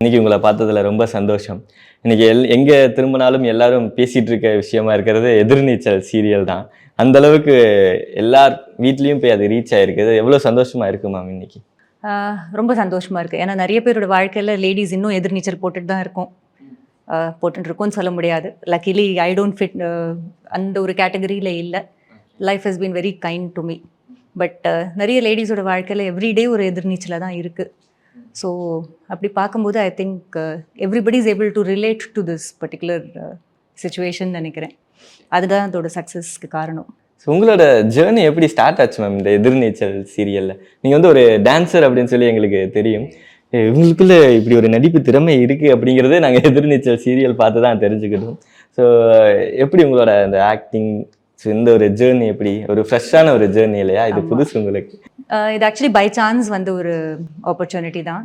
இன்னைக்கு உங்களை பார்த்ததுல ரொம்ப சந்தோஷம். இன்னைக்கு எல் எங்கே திரும்பினாலும் எல்லாரும் பேசிட்டு இருக்க விஷயமா இருக்கிறது எதிர்நீச்சல் சீரியல் தான். அந்த அளவுக்கு எல்லார் வீட்லேயும் போய் அது ரீச் ஆயிருக்குது. எவ்வளோ சந்தோஷமா இருக்கு மேம் இன்னைக்கு? ரொம்ப சந்தோஷமா இருக்கு. ஏன்னா நிறைய பேரோட வாழ்க்கையில லேடிஸ் இன்னும் எதிர்நீச்சல் போட்டுட்டு தான் இருக்கும். போட்டுட்டு இருக்கோம்னு சொல்ல முடியாது. லக்கிலி ஐ டோன்ட் ஃபிட் அந்த ஒரு கேட்டகரியில் இல்லை. Life has been very kind to me but நிறைய லேடிஸோட வாழ்க்கையில் எவ்ரிடே ஒரு எதிர்நீச்சலாக தான் இருக்குது ஸோ அப்படி பார்க்கும்போது I think everybody is able to relate to this particular situation நினைக்கிறேன். அதுதான் அதோட சக்ஸஸ்க்கு காரணம். ஸோ உங்களோட ஜேர்னி எப்படி ஸ்டார்ட் ஆச்சு மேம் இந்த எதிர்நீச்சல் சீரியலில் நீங்கள் வந்து ஒரு டான்சர் அப்படின்னு சொல்லி எங்களுக்கு தெரியும். இவங்களுக்குள்ள இப்படி ஒரு நடிப்பு திறமை இருக்குது அப்படிங்கிறதே நாங்கள் எதிர்நீச்சல் சீரியல் பார்த்து தான் தெரிஞ்சுக்கிட்டோம். ஸோ எப்படி உங்களோட அந்த ஆக்டிங் ஸோ இந்த ஒரு ஜேர்னி எப்படி? ஒரு ஃப்ரெஷ்ஷான ஒரு ஜேர்னி இல்லையா? இது புதுசு உங்களுக்கு. இது ஆக்சுவலி பை சான்ஸ் வந்து ஒரு ஆப்பர்ச்சுனிட்டி தான்.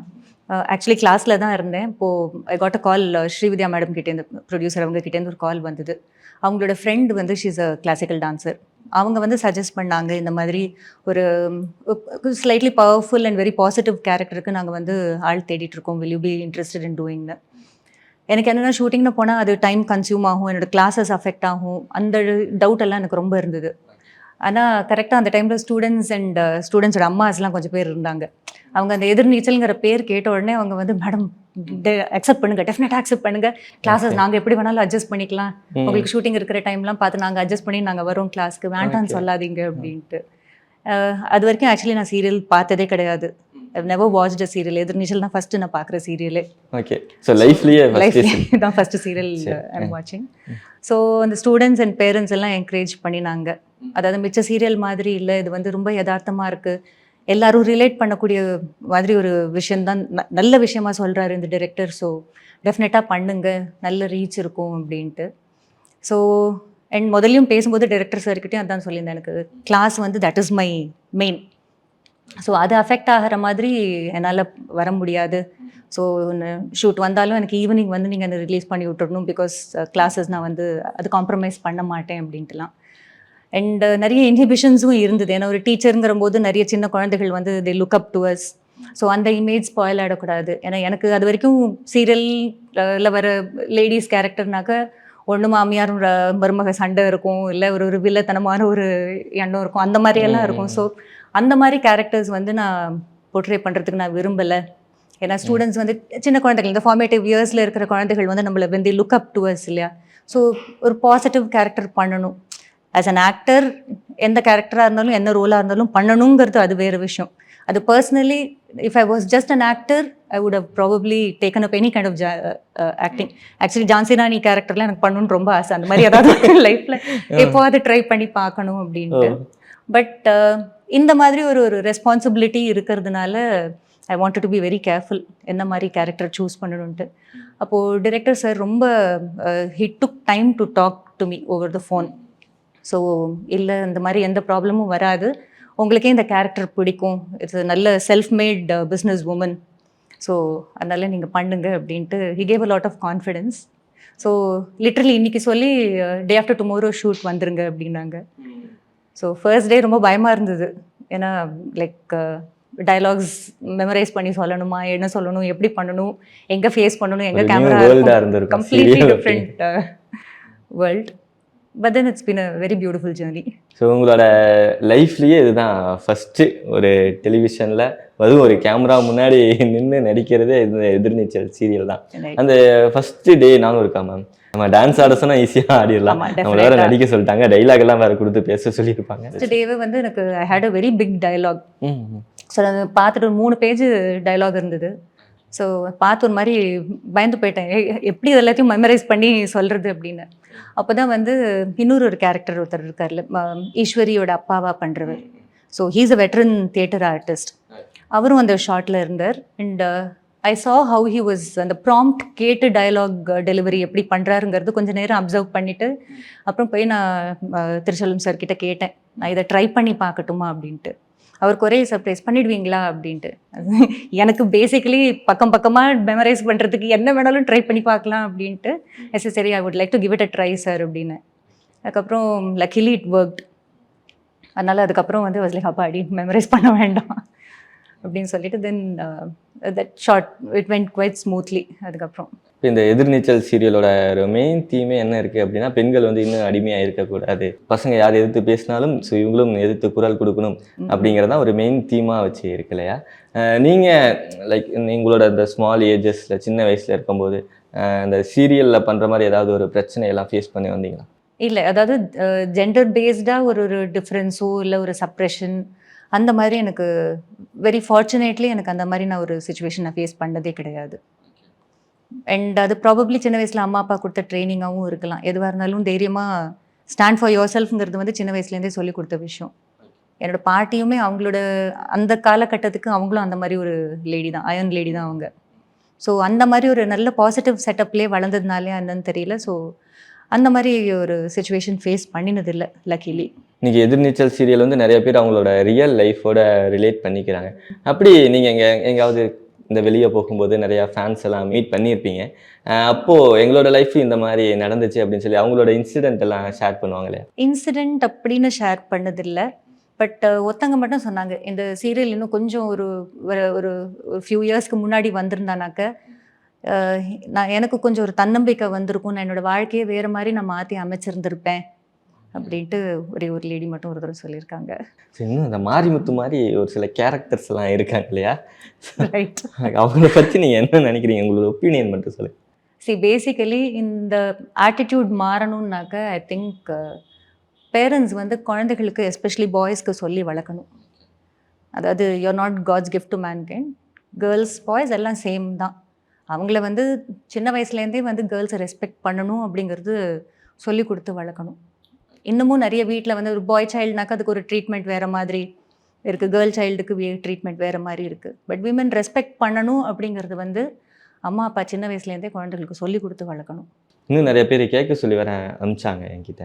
ஆக்சுவலி கிளாஸில் தான் இருந்தேன். இப்போது I got a call Srividya madam கிட்டேருந்து ப்ரொடியூசர் அவங்க கிட்டேருந்து ஒரு கால் வந்தது. அவங்களோட ஃப்ரெண்ட் வந்து ஷீஸ் அ கிளாசிக்கல் டான்சர் அவங்க வந்து சஜஸ்ட் பண்ணாங்க இந்த மாதிரி ஒரு slightly powerful and very positive கேரக்டருக்கு நாங்கள் வந்து ஆள் தேடிட்டுருக்கோம் will you be interested in டூயிங்னு எனக்கு என்னென்னா ஷூட்டிங்னு போனால் அது டைம் கன்சியூம் ஆகும். என்னோடய கிளாஸஸ் அஃபெக்ட் ஆகும். அந்த டவுட் எல்லாம் எனக்கு ரொம்ப இருந்தது. ஆனால் கரெக்டாக அந்த டைமில் ஸ்டூடெண்ட்ஸ் அண்ட் ஸ்டூடெண்ட்ஸோட அம்மாஸ்லாம் கொஞ்சம் பேர் இருந்தாங்க. அவங்க அந்த எதிர்நீச்சல்ங்கிற பேர் கேட்ட உடனே அவங்க வந்து மேடம் அக்செப்ட் பண்ணுங்க டெஃபினட்டாக அக்செப்ட் பண்ணுங்க. கிளாஸஸ் நாங்கள் எப்படி வேணாலும் அட்ஜஸ்ட் பண்ணிக்கலாம். உங்களுக்கு ஷூட்டிங் இருக்கிற டைம்லாம் பார்த்து நாங்கள் அட்ஜஸ்ட் பண்ணி நாங்கள் வரோம் கிளாஸ்க்கு வேண்டாம்னு சொல்லாதீங்க அப்படின்ட்டு. அது வரைக்கும் ஆக்சுவலி நான் சீரியல் பார்த்ததே கிடையாது. Never watched a serial Ethirneechal தான் ஃபஸ்ட்டு நான் பார்க்குற சீரியலே ஓகே ஸோ லைஃப்லேயே லைஃப் தான் ஃபர்ஸ்ட் சீரியல் ஐம் வாட்சிங் ஸோ அந்த ஸ்டூடெண்ட்ஸ் அண்ட் பேரண்ட்ஸ் எல்லாம் என்கரேஜ் பண்ணினாங்க. அதாவது மிச்ச சீரியல் மாதிரி இல்லை இது வந்து ரொம்ப யதார்த்தமாக இருக்குது எல்லாரும் ரிலேட் பண்ணக்கூடிய மாதிரி ஒரு விஷயம்தான் ந- நல்ல விஷயமா சொல்கிறாரு இந்த டிரெக்டர் ஸோ டெஃபினட்டாக பண்ணுங்க நல்ல ரீச் இருக்கும் அப்படின்ட்டு. ஸோ அண்ட் முதல்லையும் பேசும்போது டைரக்டர் சார்கிட்டையும் அதான் சொல்லியிருந்தேன் எனக்கு. கிளாஸ் வந்து that is my main so அது அஃபெக்ட் ஆகிற மாதிரி என்னால் வர முடியாது. ஸோ ஷூட் வந்தாலும் எனக்கு ஈவினிங் வந்து நீங்கள் அதை ரிலீஸ் பண்ணி விட்டுடணும் பிகாஸ் கிளாஸஸ் நான் வந்து அது காம்ப்ரமைஸ் பண்ண மாட்டேன் அப்படின்ட்டுலாம். அண்ட் நிறைய இன்ஹிபிஷன்ஸும் இருந்தது. ஏன்னா ஒரு டீச்சருங்கிற போது நிறைய சின்ன குழந்தைகள் வந்து they look up to us so அந்த இமேஜ் ஸ்பாயில் ஆகிடக்கூடாது ஏன்னா எனக்கு அது வரைக்கும் சீரியலில் வர லேடிஸ் கேரக்டர்னாக்க ஒன்று மாமியார் மருமக சண்டை இருக்கும். இல்லை ஒரு ஒரு வில்லத்தனமான ஒரு எண்ணம் இருக்கும். அந்த மாதிரியெல்லாம் இருக்கும். ஸோ அந்த மாதிரி கேரக்டர்ஸ் வந்து நான் போர்ட்ரே பண்ணுறதுக்கு நான் விரும்பலை. ஏன்னா ஸ்டூடெண்ட்ஸ் வந்து சின்ன குழந்தைகள் இந்த ஃபார்மேட்டிவ் இயர்ஸில் இருக்கிற குழந்தைகள் வந்து நம்மளை வந்து லுக் அப் டு அஸ் இல்லையா? ஸோ ஒரு பாசிட்டிவ் கேரக்டர் பண்ணணும். ஆஸ் அன் ஆக்டர் எந்த கேரக்டராக இருந்தாலும் என்ன ரோலாக இருந்தாலும் பண்ணணுங்கிறது அது வேறு விஷயம். அது personally if I was just an actor I would have probably taken up any kind of acting actually Jhansi Rani கேரக்டர்லாம் எனக்கு பண்ணணும்னு ரொம்ப ஆசை. அந்த மாதிரி ஏதாவது லைஃப்பில் எப்போவாது ட்ரை பண்ணி பார்க்கணும் அப்படின்ட்டு. பட் இந்த மாதிரி ஒரு ஒரு ரெஸ்பான்சிபிலிட்டி இருக்கிறதுனால I want to be very careful என்ன மாதிரி கேரக்டர் சூஸ் பண்ணணுன்ட்டு அப்போது டிரெக்டர் சார் ரொம்ப hit took time to talk to me over the phone so இல்லை இந்த மாதிரி எந்த ப்ராப்ளமும் வராது. உங்களுக்கே இந்த கேரக்டர் பிடிக்கும். இட்ஸ் நல்ல self made business woman so அதனால் நீங்கள் பண்ணுங்க அப்படின்ட்டு he gave a lot of confidence so literally இன்னைக்கு சொல்லி டே ஆஃப்டர் டுமாரோ ஷூட் வந்துருங்க அப்படின்னாங்க. ஸோ ஃபர்ஸ்ட் டே ரொம்ப பயமாக இருந்தது. ஏன்னா லைக் டயலாக்ஸ் மெமரைஸ் பண்ணி சொல்லணுமா என்ன சொல்லணும் எப்படி பண்ணணும் எங்கே ஃபேஸ் பண்ணணும் எங்கே camera completely different world but then it's been a very beautiful journey so உங்களோட லைஃப்லேயே இதுதான் ஃபஸ்ட்டு ஒரு டெலிவிஷனில் அதுவும் ஒரு கேமரா முன்னாடி நின்று நடிக்கிறதே இது எதிர்நீச்சல் சீரியல் தான். அந்த ஃபஸ்ட்டு டே நானும் இருக்கா மேம் நம்ம டான்ஸ் ஆட சொன்னா ஈஸியாக ஆடிடலாம் நம்மள வேற. நடிக்க சொல்லிட்டாங்க. டைலாக் எல்லாம் வேற கொடுத்து பேச சொல்லியிருப்பாங்க. ஃபர்ஸ்ட் டேவே வந்து எனக்கு I had a very big hmm. So அதை பார்த்துட்டு மூணு பேஜ் டயலாக் இருந்தது. ஸோ பார்த்து ஒரு மாதிரி பயந்து போயிட்டேன். எப்படி எல்லாத்தையும் மெமரைஸ் பண்ணி சொல்கிறது அப்படின்னு. அப்போ தான் வந்து இன்னொரு ஒரு கேரக்டர் ஒருத்தர் இருக்கார்ல ஈஸ்வரியோட அப்பாவா பண்ணுறவர் so he's a veteran theatre artist அவரும் அந்த ஷார்ட்டில் இருந்தார். And I saw how he was அந்த ப்ராம்ப்ட் கேட்டு டயலாக் டெலிவரி எப்படி பண்ணுறாருங்கிறது கொஞ்சம் நேரம் அப்சர்வ் பண்ணிவிட்டு அப்புறம் போய் நான் திருச்செல்வம் சார் கிட்ட கேட்டேன். நான் இதை ட்ரை பண்ணி பார்க்கட்டுமா அப்படின்ட்டு. அவருக்கு ஒரே சர்ப்ரைஸ் பண்ணிடுவீங்களா அப்படின்ட்டு. எனக்கு பேசிக்கலி பக்கம் பக்கமாக மெமரைஸ் பண்ணுறதுக்கு என்ன வேணாலும் ட்ரை பண்ணி பார்க்கலாம் அப்படின்ட்டு எஸ் சரி I would like to give it a try sir அப்படின்னு. அதுக்கப்புறம் லக்கிலி இட் ஒர்க்ட் அதனால் அதுக்கப்புறம் வந்து வசலி ஹப்பா அடி மெமரைஸ் பண்ண வேண்டாம் அப்படின்னு சொல்லிட்டு then that shot it went quite smoothly அதுக்கப்புறம். இப்போ இந்த எதிர்நீச்சல் சீரியலோட ஒரு மெயின் தீமே என்ன இருக்குது அப்படின்னா பெண்கள் வந்து இன்னும் அடிமையாக இருக்கக்கூடாது. பசங்க யார் எதிர்த்து பேசினாலும் ஸோ இவங்களும் எதிர்த்து குரல் கொடுக்கணும் அப்படிங்கிறது ஒரு மெயின் தீமாக வச்சு இருக்கு இல்லையா? நீங்கள் லைக் உங்களோட இந்த ஸ்மால் ஏஜஸில் சின்ன வயசில் இருக்கும்போது இந்த சீரியலில் பண்ணுற மாதிரி ஏதாவது ஒரு பிரச்சனையெல்லாம் ஃபேஸ் பண்ணி வந்தீங்களா? இல்லை அதாவது ஜெண்டர் பேஸ்டாக ஒரு ஒரு டிஃப்ரென்ஸோ இல்லை ஒரு சப்ரெஷன் அந்த மாதிரி எனக்கு வெரி ஃபார்ச்சுனேட்லி எனக்கு அந்த மாதிரி நான் ஒரு சுச்சுவேஷனை ஃபேஸ் பண்ணதே கிடையாது. அண்ட் அது ப்ராபப்ளி சின்ன வயசில் அம்மா அப்பா கொடுத்த ட்ரைனிங்காகவும் இருக்கலாம். எதுவாக இருந்தாலும் தைரியமாக ஸ்டாண்ட் ஃபார் யோர் செல்ஃப்ங்கிறது வந்து சின்ன வயசுலேருந்தே சொல்லி கொடுத்த விஷயம். என்னோட பாட்டியுமே அவங்களோட அந்த காலகட்டத்துக்கு அவங்களும் அந்த மாதிரி ஒரு லேடி தான் அயன் லேடி தான் அவங்க. ஸோ அந்த மாதிரி ஒரு நல்ல பாசிட்டிவ் செட்டப்லேயே வளர்ந்ததுனாலே என்னன்னு தெரியல. ஸோ அந்த மாதிரி ஒரு சுச்சுவேஷன் ஃபேஸ் பண்ணினதில்லை லக்கிலி நீங்கள் எதிர்நீச்சல் சீரியல் வந்து நிறைய பேர் அவங்களோட ரியல் லைஃபோட ரிலேட் பண்ணிக்கிறாங்க. அப்படி நீங்கள் எங்கே எங்காவது இந்த வெளியே போகும்போது நிறையா ஃபேன்ஸ் எல்லாம் மீட் பண்ணியிருப்பீங்க. அப்போது எங்களோட லைஃப் இந்த மாதிரி நடந்துச்சு அப்படின்னு சொல்லி அவங்களோட இன்சிடென்ட் எல்லாம் ஷேர் பண்ணுவாங்களே? இன்சிடெண்ட் அப்படின்னு ஷேர் பண்ணதில்லை. பட் ஒருத்தங்க மட்டும் சொன்னாங்க இந்த சீரியல் இன்னும் கொஞ்சம் ஒரு ஒரு- ஒரு ஒரு ஃபியூ இயர்ஸ்க்கு முன்னாடி வந்திருந்தானாக்க நான் எனக்கு கொஞ்சம் ஒரு தன்னம்பிக்கை வந்திருக்கும் நான் என்னோட வாழ்க்கையை வேறு மாதிரி நான் மாற்றி அமைச்சிருந்திருப்பேன். அப்படின்ட்டு ஒரே ஒரு லேடி மட்டும் ஒரு தடவை சொல்லியிருக்காங்க. இன்னும் இந்த மாரிமுத்து மாதிரி ஒரு சில கேரக்டர்ஸ் எல்லாம் இருக்காங்க இல்லையா? ரைட் அவங்கள பற்றி நீங்கள் என்ன நினைக்கிறீங்க? உங்களோட ஒப்பீனியன் மட்டும் சொல்லுங்க சி பேசிக்கலி இந்த ஆட்டிடியூட் மாறணும்னாக்க ஐ திங்க் பேரண்ட்ஸ் வந்து குழந்தைகளுக்கு எஸ்பெஷலி பாய்ஸ்க்கு சொல்லி வளர்க்கணும். அதாவது you're not God's gift to mankind girls boys எல்லாம் சேம் தான். அவங்கள வந்து சின்ன வயசுலேருந்தே வந்து கேர்ள்ஸை ரெஸ்பெக்ட் பண்ணணும் அப்படிங்கிறது சொல்லி கொடுத்து வளர்க்கணும். இன்னமும் நிறைய வீட்டில் வந்து ஒரு பாய் சைல்டுனாக்கா அதுக்கு ஒரு ட்ரீட்மெண்ட் வேறு மாதிரி இருக்குது கேர்ள் சைல்டுக்கு ட்ரீட்மெண்ட் வேறு மாதிரி இருக்குது பட் விமன் ரெஸ்பெக்ட் பண்ணணும் அப்படிங்கிறது வந்து அம்மா அப்பா சின்ன வயசுலேருந்தே குழந்தைகளுக்கு சொல்லி கொடுத்து வளர்க்கணும். இன்னும் நிறைய பேர் கேட்க சொல்லி வர அனுப்பிச்சாங்க என்கிட்ட.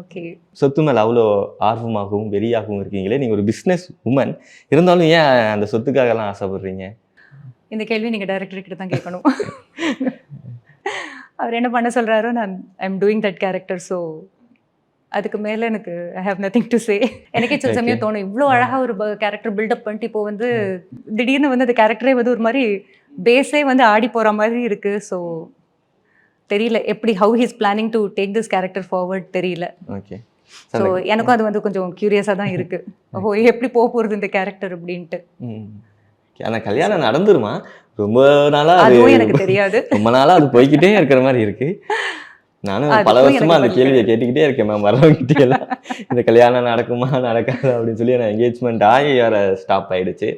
ஓகே சொத்து மேலே அவ்வளோ ஆர்வமாகவும் வெறியாகவும் இருக்கீங்களே. நீங்கள் ஒரு பிஸ்னஸ் உமன் இருந்தாலும் ஏன் அந்த சொத்துக்காகலாம் ஆசைப்படுறீங்க? இந்த கேள்வி நீங்கள் டைரக்டர் கிட்ட தான் கேட்கணும். அவர் என்ன பண்ண சொல்கிறாரோ நான் I am doing that character so அதுக்கு மேலே எனக்கு I have nothing to say எனக்கே சில சமயம் தோணும் இவ்வளோ அழகாக ஒரு கேரக்டர் பில்டப் பண்ணிட்டு இப்போ வந்து திடீர்னு வந்து அந்த கேரக்டரே வந்து ஒரு மாதிரி பேஸே வந்து ஆடி போகிற மாதிரி இருக்குது ஸோ தெரியல எப்படி how he's planning to take this character forward தெரியல. ஓகே ஸோ எனக்கும் அது வந்து கொஞ்சம் க்யூரியஸாக தான் இருக்குது ஓ எப்படி போக போகிறது இந்த கேரக்டர் அப்படின்ட்டு. ஆனால் கல்யாணம் நடந்துருமா? ரொம்ப நாளா அது அதுவும் எனக்கு தெரியாது. ரொம்ப நாளா அது போய்க்கிட்டே இருக்கிற மாதிரி இருக்கு. நானும் பல வருஷமா அந்த கேள்வியை கேட்டுக்கிட்டே இருக்கேன் மேம் வரவங்கிட்டே எல்லாம் இந்த கல்யாணம் நடக்குமா நடக்காது அப்படின்னு சொல்லி நான் என்கேஜ்மெண்ட் ஆகி வேற ஸ்டாப் ஆயிடுச்சு.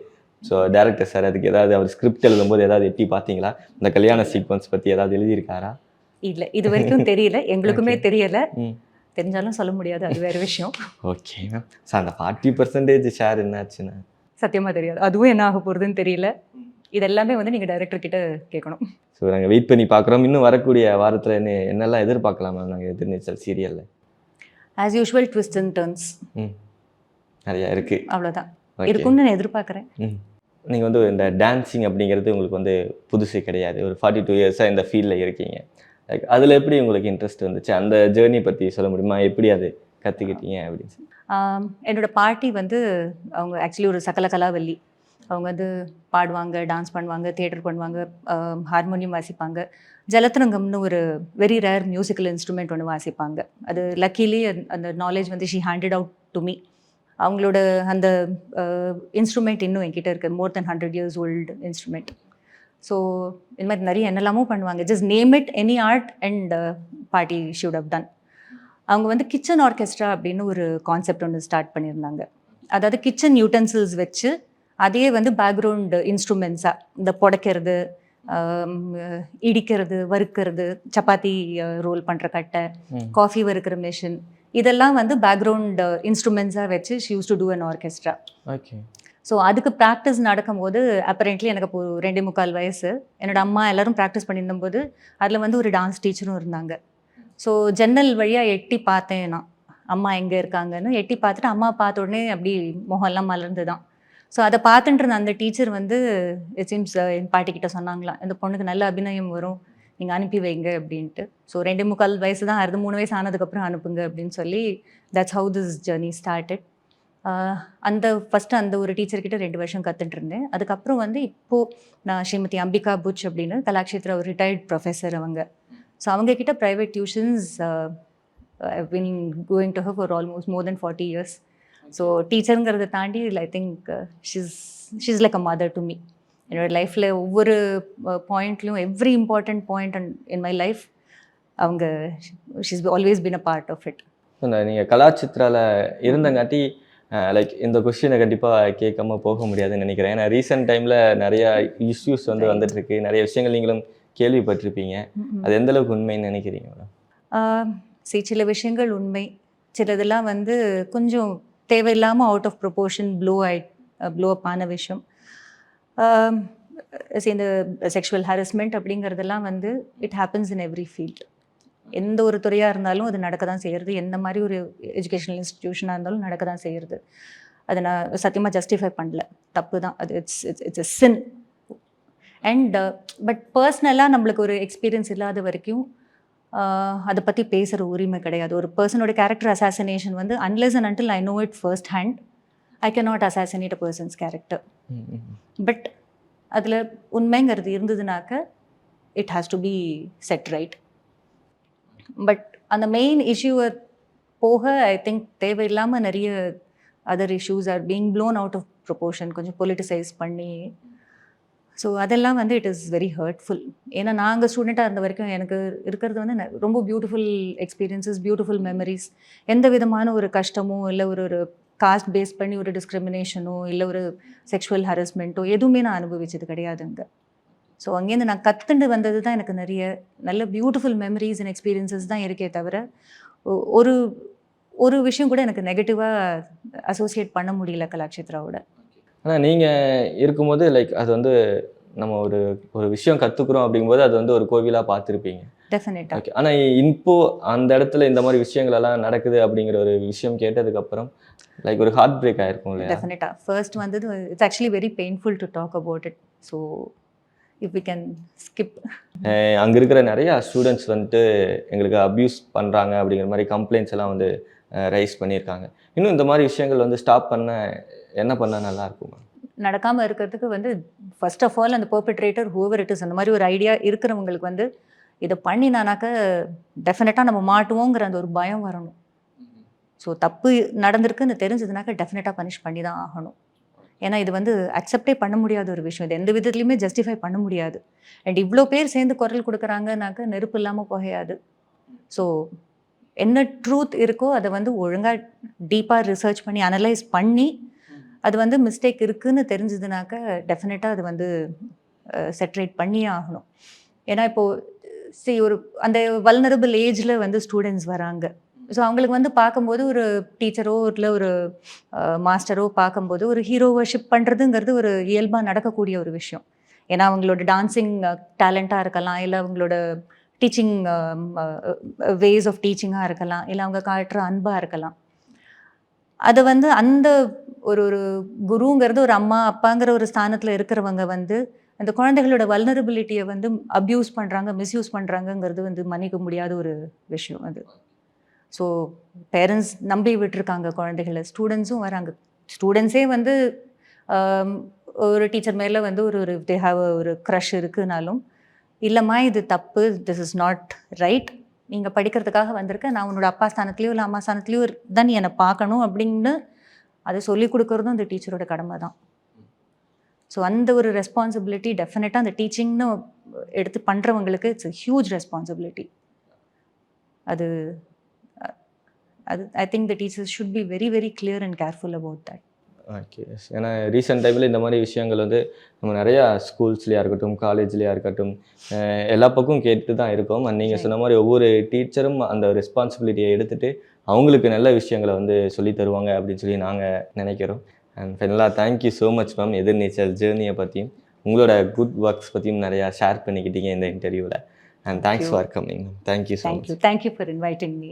ஸோ டேரக்டர் சார் அதுக்கு ஏதாவது அவர் ஸ்கிரிப்ட் எழுதும்போது ஏதாவது எப்படி பார்த்தீங்களா? இந்த கல்யாண சீக்வன்ஸ் பத்தி ஏதாவது எழுதியிருக்காரா? இல்ல இது வரைக்கும் தெரியல. எங்களுக்குமே தெரியல. தெரிஞ்சாலும் சொல்ல முடியாது. அது வேற விஷயம். ஓகே மேம் சார் அந்த ஃபார்ட்டி பர்சன்டேஜ் ஷேர் என்னாச்சுன்னா? சத்தியமா தெரியாது. அதுவும் என்ன ஆக போறதுன்னு தெரியல. இது எல்லாமே வந்து நீங்க டைரக்டர் கிட்ட கேட்கணும். ஸோ நாங்கள் வெயிட் பண்ணி பார்க்குறோம். இன்னும் வரக்கூடிய வாரத்தில் என்ன என்னெல்லாம் எதிர்பார்க்கலாம்? மேம் நாங்கள் எதிர்நீச்சல் சீரியலில் as usual twist and turns hmm. நிறையா இருக்குது அவ்வளவுதான். ஓகே இருக்கும்னு நான் எதிர்பார்க்கறேன். நீங்கள் வந்து இந்த டான்ஸிங் அப்படிங்கிறது உங்களுக்கு வந்து புதுசு கிடையாது. ஒரு ஃபார்ட்டி டூ இயர்ஸாக இந்த ஃபீல்டில் இருக்கீங்க. லைக் அதில் எப்படி உங்களுக்கு இன்ட்ரெஸ்ட் வந்துச்சு? அந்த ஜேர்னி பற்றி சொல்ல முடியுமா? எப்படி அது கற்றுக்கிட்டீங்க அப்படின்னு என்னோட பாட்டி வந்து அவங்க ஆக்சுவலி ஒரு சகல கலாவல்லி. அவங்க வந்து பாடுவாங்க டான்ஸ் பண்ணுவாங்க தியேட்டர் பண்ணுவாங்க ஹார்மோனியம் வாசிப்பாங்க. ஜலத்திரங்கம்னு ஒரு வெரி ரேர் மியூசிக்கல் இன்ஸ்ட்ருமெண்ட் ஒன்று வாசிப்பாங்க. அது லக்கிலி அந்த நாலேஜ் வந்து she handed out to me அவங்களோட அந்த இன்ஸ்ட்ருமெண்ட் இன்னும் என்கிட்ட இருக்குது more then hundred years old instrument so இந்த மாதிரி நிறைய என்னெல்லாமோ பண்ணுவாங்க. Just name it any art and party shoot up done அவங்க வந்து கிச்சன் ஆர்கெஸ்ட்ரா அப்படின்னு ஒரு கான்செப்ட் ஒன்று ஸ்டார்ட் பண்ணியிருந்தாங்க. அதாவது கிச்சன் யூட்டன்சில்ஸ் வச்சு அதே வந்து பேக்ரவுண்ட் இன்ஸ்ட்ருமெண்ட்ஸாக இந்த புடைக்கிறது இடிக்கிறது வறுக்கிறது சப்பாத்தி ரோல் பண்ணுற கட்டை. காஃபி வறுக்கிற மிஷின் இதெல்லாம் வந்து பேக்ரவுண்ட் இன்ஸ்ட்ருமெண்ட்ஸாக வச்சு she use to do an orchestra okay so அதுக்கு ப்ராக்டிஸ் நடக்கும்போது அப்பரண்ட்லி எனக்கு இப்போ ரெண்டே முக்கால் வயசு. என்னோட அம்மா எல்லாரும் ப்ராக்டிஸ் பண்ணியிருந்தபோது அதில் வந்து ஒரு டான்ஸ் டீச்சரும் இருந்தாங்க. ஸோ ஜன்னல் வழியாக எட்டி பார்த்தேன் நான். அம்மா எங்கே இருக்காங்கன்னு எட்டி பார்த்துட்டு அம்மா பார்த்த உடனே அப்படி முகம்லாம் மலர்ந்து தான் ஸோ அதை பார்த்துட்டு இருந்த அந்த டீச்சர் வந்து இட் சீம்ஸ் uh, என் பாட்டிக்கிட்ட சொன்னாங்களாம் இந்த பொண்ணுக்கு நல்ல அபிநயம் வரும் நீங்கள் அனுப்பி வைங்க அப்படின்ட்டு. ஸோ ரெண்டு முக்கால் வயசு தான் ஆறுது மூணு வயசு ஆனதுக்கப்புறம் அனுப்புங்க அப்படின்னு சொல்லி that's how this journey started அந்த ஃபஸ்ட்டு அந்த ஒரு டீச்சர்கிட்ட ரெண்டு வருஷம் கற்றுட்டு இருந்தேன். அதுக்கப்புறம் வந்து இப்போது நான் ஸ்ரீமதி அம்பிகா புச் அப்படின்னு கலாக்ஷேத்ரா ஒரு ரிட்டையர்ட் ப்ரொஃபஸர் அவங்க. ஸோ அவங்கக்கிட்ட private tuitions been going to have for almost more then forty years so டீச்சருங்கிறத தாண்டி I think she's she's like a mother to me என்னோட லைஃப்பில் ஒவ்வொரு பாயிண்ட்லையும் every important point and in my life அவங்க she's always been a part of it நீங்கள் கலாச்சித்ரால இருந்தங்காட்டி like இந்த கொஸ்டினை கண்டிப்பாக கேட்காம போக முடியாதுன்னு நினைக்கிறேன். ஏன்னா ரீசெண்ட் டைமில் நிறைய இஷ்யூஸ் வந்து Right. வந்துட்டு இருக்கு நிறைய விஷயங்கள் நீங்களும் கேள்விப்பட்டிருப்பீங்க. அது எந்த அளவுக்கு உண்மைன்னு நினைக்கிறீங்க மேடம்? சரி சில விஷயங்கள் உண்மை. சிலதெல்லாம் வந்து கொஞ்சம் தேவையில்லாமல் அவுட் ஆஃப் ப்ரொபோர்ஷன் ப்ளூ ஆயி ப்ளூ அப் ஆன விஷயம் இந்த செக்ஷுவல் ஹாரஸ்மெண்ட் அப்படிங்கிறதெல்லாம் வந்து it happens in every field எந்த ஒரு துறையாக இருந்தாலும் அது நடக்க தான் செய்கிறது எந்த மாதிரி ஒரு எஜுகேஷனல் இன்ஸ்டிடியூஷனாக இருந்தாலும் நடக்க தான் செய்கிறது அதை நான் சத்தியமாக ஜஸ்டிஃபை பண்ணல. தப்பு தான் அது it's it's it's a sin and but பர்சனலாக நம்மளுக்கு ஒரு எக்ஸ்பீரியன்ஸ் இல்லாத வரைக்கும் அதை பற்றி பேசுகிற உரிமை கிடையாது. ஒரு பர்சனோட கேரக்டர் அசாசினேஷன் வந்து unless and until I know it first hand I can not assassinate a person's character but அதில் உண்மைங்கிறது இருந்ததுனாக்க it has to be said right but அந்த மெயின் இஷ்யூவை போக ஐ திங்க் தேவையில்லாமல் நிறைய other issues are being blown out of proportion கொஞ்சம் politicize பண்ணி so அதெல்லாம் வந்து இட் இஸ் வெரி ஹர்ட்ஃபுல் ஏன்னா நாங்கள் ஸ்டூடெண்ட்டாக இருந்த வரைக்கும் எனக்கு இருக்கிறது வந்து ரொம்ப பியூட்டிஃபுல் எக்ஸ்பீரியன்ஸஸ் பியூட்டிஃபுல் மெமரிஸ் எந்த விதமான ஒரு கஷ்டமோ இல்லை ஒரு ஒரு காஸ்ட் பேஸ் பண்ணி ஒரு டிஸ்கிரிமினேஷனோ இல்லை ஒரு செக்ஷுவல் ஹரஸ்மெண்ட்டோ எதுவுமே நான் அனுபவிச்சது கிடையாதுங்க ஸோ அங்கேருந்து நான் கற்றுண்டு வந்தது தான் எனக்கு நிறைய நல்ல பியூட்டிஃபுல் மெமரிஸ் அண்ட் எக்ஸ்பீரியன்ஸஸ் தான் இருக்கே தவிர ஒ- ஒரு ஒரு விஷயம் கூட எனக்கு நெகட்டிவாக அசோசியேட் பண்ண முடியல கலாட்சேத்ராவோட ஆனால் நீங்கள் இருக்கும்போது லைக் அது வந்து நம்ம ஒரு ஒரு விஷயம் கற்றுக்குறோம் அப்படிங்கும்போது அது வந்து ஒரு கோவிலாக பார்த்துருப்பீங்க. டெஃபினட்டாக ஓகே ஆனால் இப்போ அந்த இடத்துல இந்த மாதிரி விஷயங்கள் எல்லாம் நடக்குது அப்படிங்கிற ஒரு விஷயம் கேட்டதுக்கப்புறம் லைக் ஒரு ஹார்ட் பிரேக் ஆயிருக்கும் இல்லையா? டெஃபினட்டாக ஃபர்ஸ்ட் வந்தது it's actually very painful to talk about it so if we can skip அங்கே இருக்கிற நிறையா ஸ்டூடெண்ட்ஸ் வந்துட்டு எங்களுக்கு அப்யூஸ் பண்ணுறாங்க அப்படிங்கிற மாதிரி கம்ப்ளைண்ட்ஸ் எல்லாம் வந்து ரைஸ் பண்ணியிருக்காங்க. இன்னும் இந்த மாதிரி விஷயங்கள் வந்து ஸ்டாப் பண்ண என்ன பண்ணால் நல்லா இருக்கும் நடக்காமல் இருக்கிறதுக்கு வந்து ஃபர்ஸ்ட் ஆஃப் ஆல் அந்த பர்பட்ரேட்டர் ஹூவர் இட் இஸ் அந்த மாதிரி ஒரு ஐடியா இருக்கிறவங்களுக்கு வந்து இதை பண்ணினானாக்க டெஃபினட்டாக நம்ம மாட்டுவோங்கிற அந்த ஒரு பயம் வரணும். ஸோ தப்பு நடந்திருக்குன்னு தெரிஞ்சதுனாக்க டெஃபினட்டாக பனிஷ் பண்ணி தான் ஆகணும். ஏன்னா இது வந்து அக்செப்டே பண்ண முடியாத ஒரு விஷயம். இது எந்த விதத்துலையுமே ஜஸ்டிஃபை பண்ண முடியாது. அண்ட் இவ்வளோ பேர் சேர்ந்து குரல் கொடுக்குறாங்கனாக்க நெருப்பு இல்லாமல் புகையாது. ஸோ என்ன ட்ரூத் இருக்கோ அதை வந்து ஒழுங்காக டீப்பாக ரிசர்ச் பண்ணி அனலைஸ் பண்ணி அது வந்து மிஸ்டேக் இருக்குதுன்னு தெரிஞ்சதுனாக்க டெஃபினட்டாக அது வந்து செட்ரேட் பண்ணியே ஆகணும். ஏன்னா இப்போது சி ஒரு அந்த வல்னரபிள் ஏஜில் வந்து ஸ்டூடெண்ட்ஸ் வராங்க. ஸோ அவங்களுக்கு வந்து பார்க்கும்போது ஒரு டீச்சரோ இல்லை ஒரு மாஸ்டரோ பார்க்கும்போது ஒரு ஹீரோ வர்ஷிப் பண்ணுறதுங்கிறது ஒரு இயல்பாக நடக்கக்கூடிய ஒரு விஷயம். ஏன்னா அவங்களோட டான்சிங் டேலண்ட்டாக இருக்கலாம் இல்லை அவங்களோட டீச்சிங் வேஸ் ஆஃப் டீச்சிங்காக இருக்கலாம் இல்லை அவங்க காட்டுற அன்பாக இருக்கலாம். அதை வந்து அந்த ஒரு ஒரு குருங்கிறது ஒரு அம்மா அப்பாங்கிற ஒரு ஸ்தானத்தில் இருக்கிறவங்க வந்து அந்த குழந்தைகளோட வல்னரபிலிட்டியை வந்து அப்யூஸ் பண்ணுறாங்க மிஸ்யூஸ் பண்ணுறாங்கங்கிறது வந்து மன்னிக்க முடியாத ஒரு விஷயம் அது. ஸோ பேரண்ட்ஸ் நம்பி விட்டுருக்காங்க குழந்தைகளை. ஸ்டூடெண்ட்ஸும் வராங்க. ஸ்டூடெண்ட்ஸே வந்து ஒரு டீச்சர் மேலே வந்து ஒரு ஒரு தே ஹாவ் ஒரு க்ரஷ் இருக்குனாலும் இல்லைம்மா இது தப்பு திஸ் இஸ் நாட் ரைட் நீங்கள் படிக்கிறதுக்காக வந்திருக்க நான் உன்னோட அப்பா ஸ்தானத்துலேயோ இல்லை அம்மா ஸ்தானத்துலேயோ தான் நீ என்னை பார்க்கணும் அப்படின்னு அதை சொல்லி கொடுக்குறதும் அந்த டீச்சரோட கடமை தான். ஸோ அந்த ஒரு ரெஸ்பான்சிபிலிட்டி டெஃபினட்டாக அந்த டீச்சிங்னு எடுத்து பண்ணுறவங்களுக்கு இட்ஸ் ஹியூஜ் ரெஸ்பான்சிபிலிட்டி அது அது I think the teachers should be very very clear and careful about that okay ஏன்னா ரீசெண்ட் டைமில் இந்த மாதிரி விஷயங்கள் வந்து நம்ம நிறையா ஸ்கூல்ஸ்லேயா இருக்கட்டும் காலேஜ்லேயா இருக்கட்டும் எல்லா பக்கம் கேட்டு தான் இருக்கோம். அண்ட் நீங்கள் சொன்ன மாதிரி ஒவ்வொரு டீச்சரும் அந்த ரெஸ்பான்சிபிலிட்டியை எடுத்துட்டு அவங்களுக்கு நல்ல விஷயங்களை வந்து சொல்லி தருவாங்க அப்படின்னு சொல்லி நாங்கள் நினைக்கிறோம். அண்ட் ஃபைனலாக thank you so much ma'am Ethirneechal ஜேர்னியை பற்றியும் உங்களோட குட் ஒர்க்ஸ் பற்றியும் நிறையா ஷேர் பண்ணிக்கிட்டீங்க இந்த இன்டர்வியூவில் and thanks for coming ma'am thank you so much thank you for inviting me